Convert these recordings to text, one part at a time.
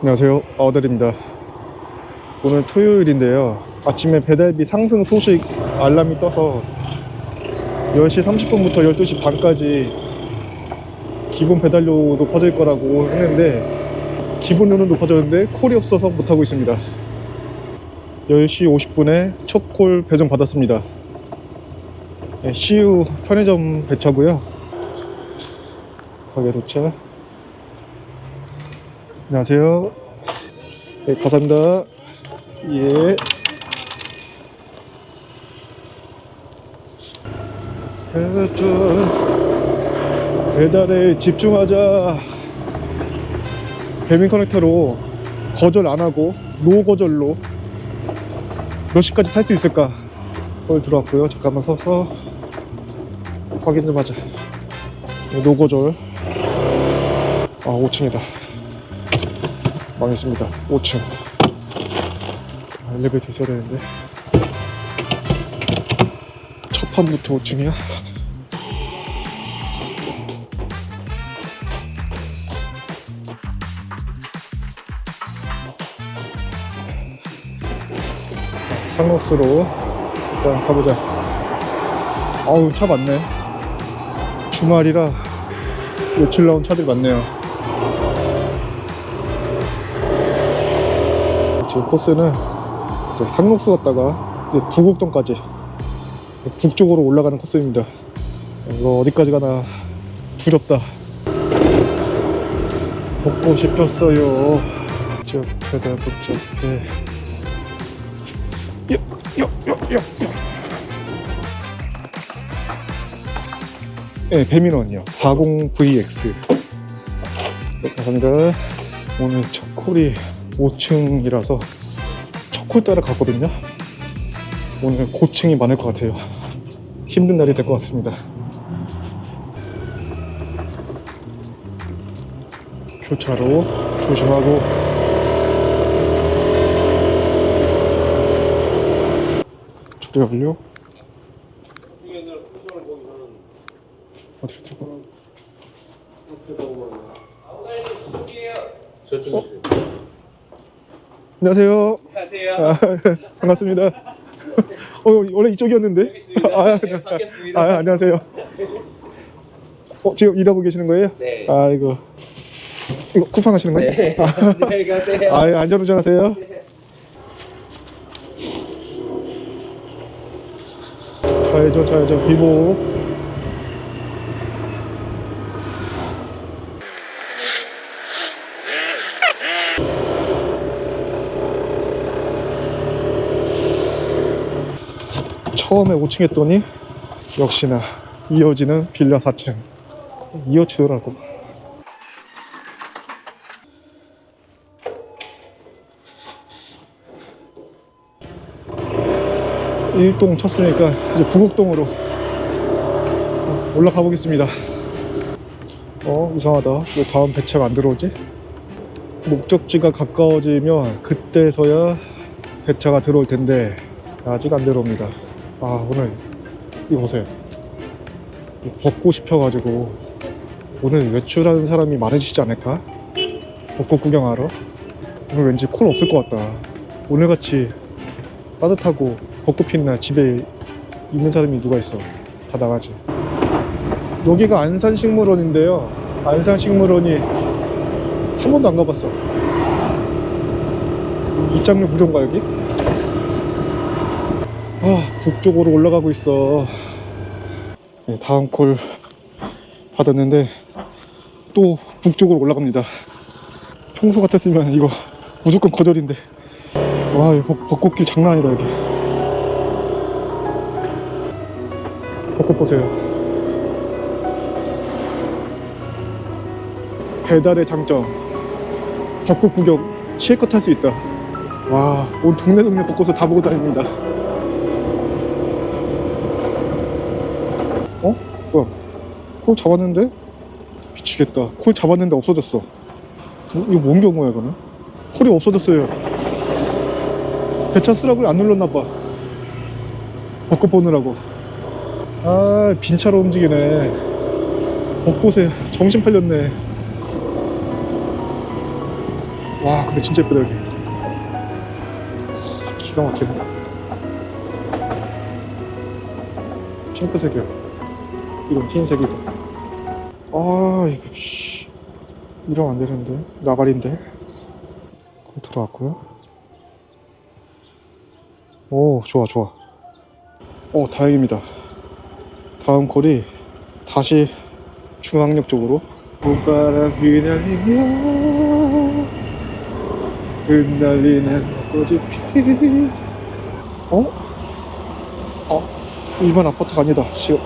안녕하세요. 아우들입니다. 오늘 토요일인데요. 아침에 배달비 상승 소식 알람이 떠서 10시 30분부터 12시 반까지 기본 배달료 높아질 거라고 했는데 기본료는 높아졌는데 콜이 없어서 못하고 있습니다. 10시 50분에 첫 콜 배송 받았습니다. 네, CU 편의점 배차고요. 가게 도착 안녕하세요. 네, 감사합니다. 예. 배달에 집중하자. 배민 커넥터로 거절 안 하고 노 거절로 몇 시까지 탈 수 있을까? 거기 들어왔고요. 잠깐만 서서 확인 좀 하자. 네, 노 거절. 아, 5층이다. 망했습니다. 5층. 아, 엘리베이터 있어야 되는데. 첫 판부터 5층이야. 상로스로 일단 가보자. 아우 차 많네. 주말이라 외출 나온 차들이 많네요. 지금 코스는 이제 상록수 갔다가 이제 부곡동까지 북쪽으로 올라가는 코스입니다. 이거 어디까지 가나 두렵다. 여, 여, 여, 여. 네, 배민원이요. 40VX. 네, 감사합니다. 오늘 첫 콜이 5층이라서 첫콜 따라 갔거든요. 오늘 고층이 많을 것 같아요. 힘든 날이 될 것 같습니다. 교차로 조심하고 초대 완료. 어디로 들어가? 저쪽에 어? 안녕하세요. 안녕하세요. 아, 반갑습니다. 어, 원래 이쪽이었는데. 아, 네, 반갑습니다. 아, 안녕하세요. 어, 지금 일하고 계시는 거예요? 네. 아, 이거 이거 쿠팡 하시는 거예요? 네. 안녕히 가세요. 아, 예, 안전운전 하세요. 좌회전, 좌회전, 비보. 처음에 5층 했더니 역시나 이어지는 빌라 4층 이어지더라고. 일동 쳤으니까 이제 부곡동으로 올라가 보겠습니다. 어 이상하다. 왜 다음 배차가 안 들어오지? 목적지가 가까워지면 그때서야 배차가 들어올 텐데 아직 안 들어옵니다 아 오늘 이거 보세요 벚꽃이 펴가지고 오늘 외출하는 사람이 많으시지 않을까? 벚꽃 구경하러? 오늘 왠지 콜 없을 것 같다. 오늘같이 따뜻하고 벚꽃 피는 날 집에 있는 사람이 누가 있어? 다 나가지. 여기가 안산식물원인데요. 안산식물원이 한 번도 안 가봤어. 입장료 무료인가 여기? 아 북쪽으로 올라가고 있어. 네, 다음 콜 받았는데 또 북쪽으로 올라갑니다. 평소 같았으면 이거 무조건 거절인데. 와 이거 벚- 벚꽃길 장난 아니다 여기. 벚꽃 보세요. 배달의 장점. 벚꽃 구경 실컷 할 수 있다. 와 온 동네 동네 벚꽃을 다 보고 다닙니다 어? 뭐야 콜 잡았는데? 미치겠다. 콜 잡았는데 없어졌어. 어? 이거 뭔 경우야 이거는? 콜이 없어졌어요. 배차 수락을 안 눌렀나봐. 벚꽃 보느라고. 아 빈차로 움직이네. 벚꽃에 정신 팔렸네. 와 근데 진짜 예쁘다 여기. 기가 막히네. 핑크색이야. 이건 흰색이고 아 이거 씨. 이러면 안 되는데. 나발인데. 거기 들어왔고요. 오 좋아 좋아. 오 다행입니다. 다음 콜이 다시 중앙역 쪽으로. 봄바람 휘날리며 흩날리는 꽃이 피 어? 어? 일반 아파트가 아니다. 시,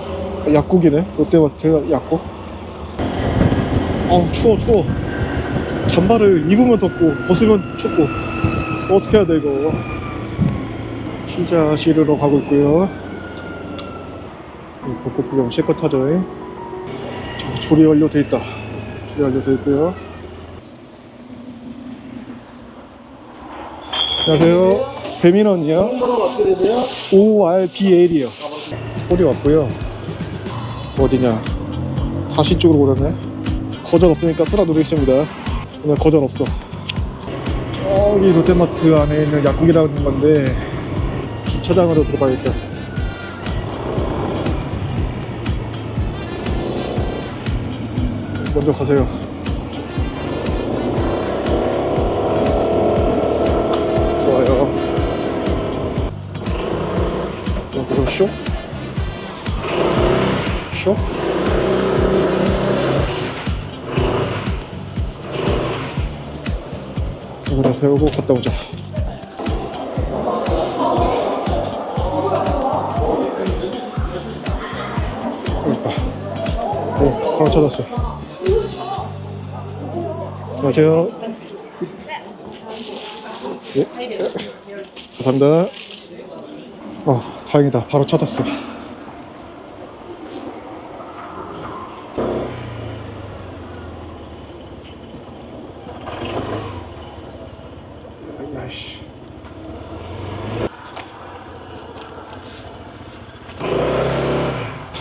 약국이네. 롯데마트 약국 아우 추워 추워. 잠바를 입으면 덥고 벗으면 춥고. 어떻게 해야 돼 이거? 피자 시르러 가고 있고요. 이 벚꽃 구경 실컷 하죠 저 조리 완료 돼 있다. 조리 완료 돼 있고요. 안녕하세요. 배민원이요? ORBL이요. 홀이 왔고요. 어디냐? 다시 쪽으로 오렸네 거절 없으니까 쓰라 누르겠습니다. 오늘 거절 없어. 저기 롯데마트 안에 있는 약국이라는 건데 주차장으로 들어가야겠다. 먼저 가세요. 좋아요. 어, 그럼 쇼? 쇼? 여기다 세우고 갔다 오자. 여기 있다. 오, 바로 찾았어. 안녕하세요. 예. 감사합니다. 어, 다행이다. 바로 찾았어.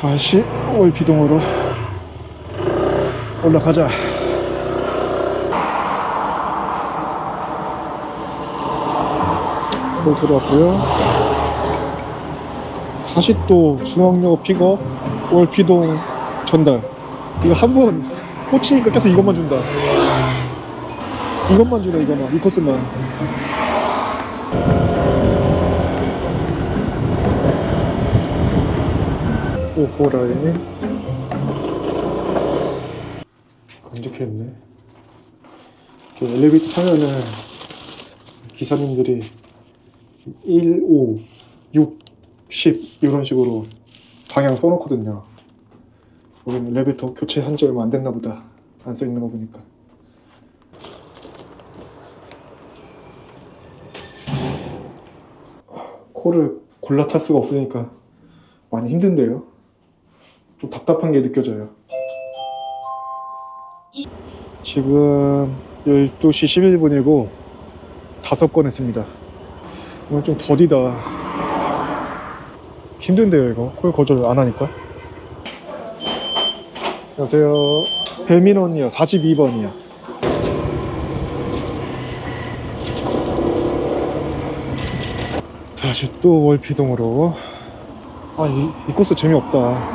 다시 월비동으로 올라가자. 또 들어왔고요. 다시 또 중앙역 픽업 월피동 전달. 이거 한 번 꽂히니까 계속 이것만 준다. 이것만 주네 이거만 이 코스만. 오호라인 검색했네. 그 엘리베이터 타면은 기사님들이 1, 5, 6, 10 이런 식으로 방향 써놓거든요. 여기는 엘리베이터 교체한 지 얼마 안 됐나 보다. 안 써 있는 거 보니까. 코를 골라 탈 수가 없으니까 많이 힘든데요. 좀 답답한 게 느껴져요. 지금 12시 11분이고 다섯 건 했습니다. 오늘 좀 더디다. 힘든데요, 이거. 콜 거절 안 하니까. 안녕하세요. 배민원이요. 42번이요. 다시 또 월피동으로 아, 이, 이 코스 재미없다.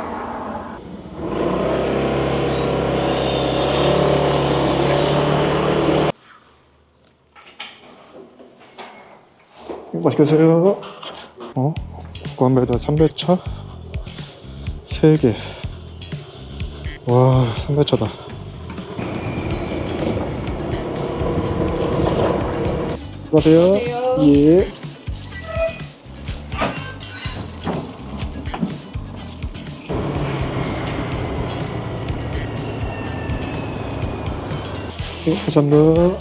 맛있게 드세요. 어? 구간배달 300차? 3개. 와, 300차다. 안녕하세요. 예. 네, 감사합니다.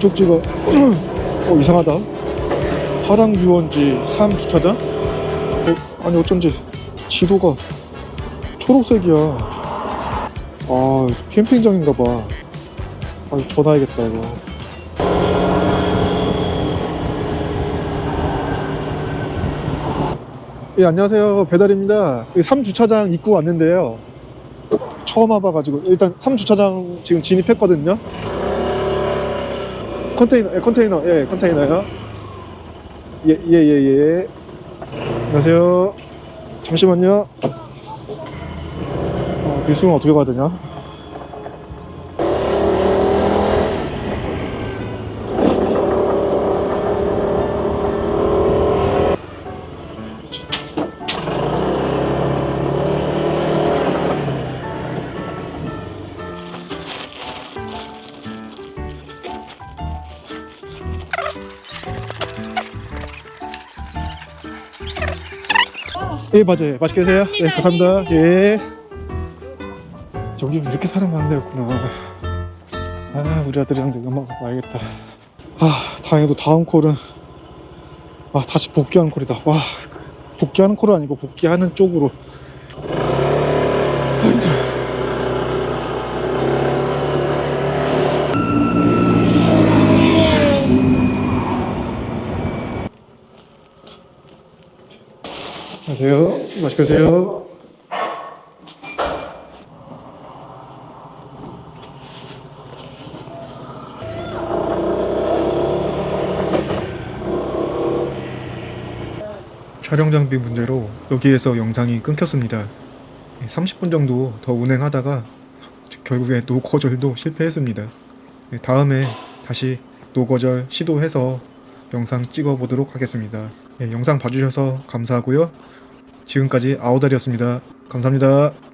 목적지가 어, 이상하다. 하랑유원지 3주차장? 어, 아니 어쩐지 지도가 초록색이야. 아 캠핑장인가봐. 아 전화해야겠다 이거. 예 안녕하세요. 배달입니다. 3주차장 입구 왔는데요. 처음 와봐가지고 일단 3주차장 지금 진입했거든요. 컨테이너, 예, 컨테이너, 예, 컨테이너요. 예, 예, 예, 예. 안녕하세요. 잠시만요. 어, 밀수는 어떻게 가야 되냐? 예, 맞아요. 맛있게 드세요. 예, 감사합니다. 예. 저기 이렇게 사람 많은 데였구나. 아, 우리 아들이랑 내가 한번 와야겠다. 아, 다행히도 다음 콜은 아, 다시 복귀하는 콜이다. 와, 그, 복귀하는 콜은 아니고 복귀하는 쪽으로. 아, 힘들어. 안녕 하세요. 맛있게 드세요. 촬영 장비 문제로 여기에서 영상이 끊겼습니다. 30분 정도 더 운행하다가 결국에 노거절도 실패했습니다. 네, 다음에 다시 노거절 시도해서 영상 찍어 보도록 하겠습니다. 예, 영상 봐주셔서 감사하고요. 지금까지 아우달이었습니다. 감사합니다.